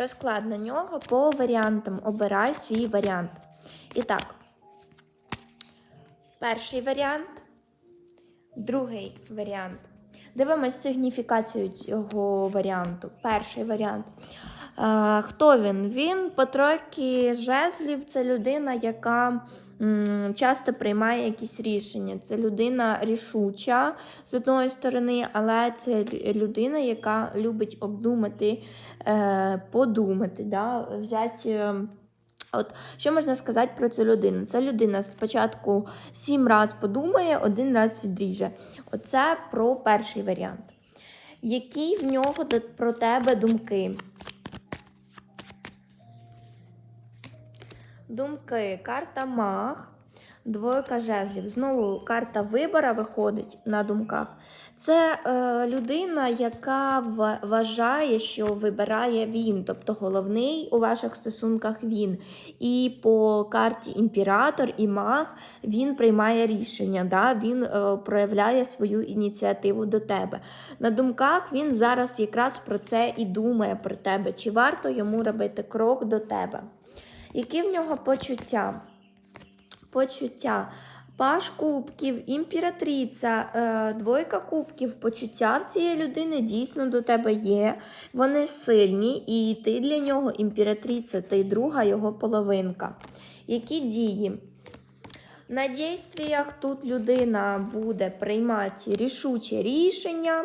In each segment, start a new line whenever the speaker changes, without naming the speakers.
Розклад на нього по варіантам. Обирай свій варіант. І так, перший варіант, другий варіант. Дивимось сигніфікацію цього варіанту. Перший варіант. Е, хто він? Він по тройки жезлів. Це людина, яка часто приймає якісь рішення. Це людина рішуча з одної сторони, але це людина, яка любить обдумати, е, подумати, да? взяти. е, От що можна сказати про цю людину? Ця людина спочатку сім разів подумає, один раз відріже. Оце про перший варіант. Які в нього про тебе думки? Думки. Карта Маг, двойка жезлів. Знову карта вибора виходить на думках. Це е, людина, яка вважає, що вибирає він, тобто головний у ваших стосунках він. І по карті імператор і маг він приймає рішення, да? він е, проявляє свою ініціативу до тебе. На думках він зараз якраз про це і думає про тебе, чи варто йому робити крок до тебе. Які в нього почуття? Почуття. Паш кубків, імператриця, е, двойка кубків, почуття в цієї людини дійсно до тебе є. Вони сильні, і ти для нього імператриця, ти друга його половинка. Які дії? На дійствіях тут людина буде приймати рішуче рішення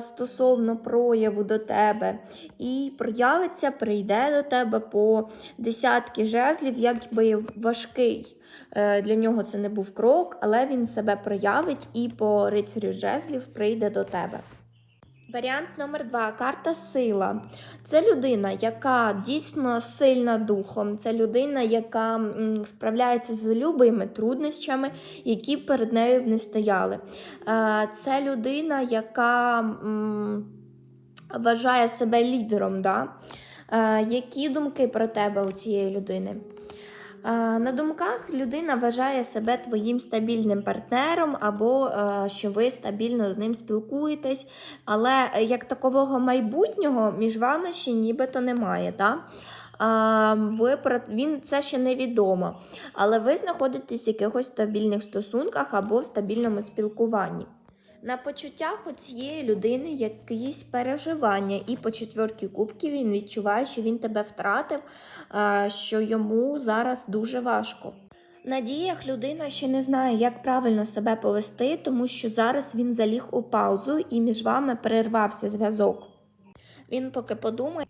стосовно прояву до тебе, і проявиться, прийде до тебе по десятки жезлів, якби важкий. Е, Для нього це не був крок, але він себе проявить і по рицарю жезлів прийде до тебе. Варіант номер два карта сила. Це людина, яка дійсно сильна духом. Це людина, яка справляється з любими труднощами, які перед нею б не стояли. Е, Це людина, яка вважає себе лідером. Да? Е, Які думки про тебе у цієї людини? Е, На думках людина вважає себе твоїм стабільним партнером, або е, що ви стабільно з ним спілкуєтесь, але е, як такового майбутнього між вами ще нібито немає. Да? Ви він це ще невідомо, але ви знаходитесь в якихось стабільних стосунках або в стабільному спілкуванні. На почуттях у цієї людини якісь переживання, і по четвертій кубки він відчуває, що він тебе втратив, що йому зараз дуже важко. На діях людина ще не знає, як правильно себе повести, тому що зараз він заліг у паузу і між вами перервався зв'язок. Він поки подумає.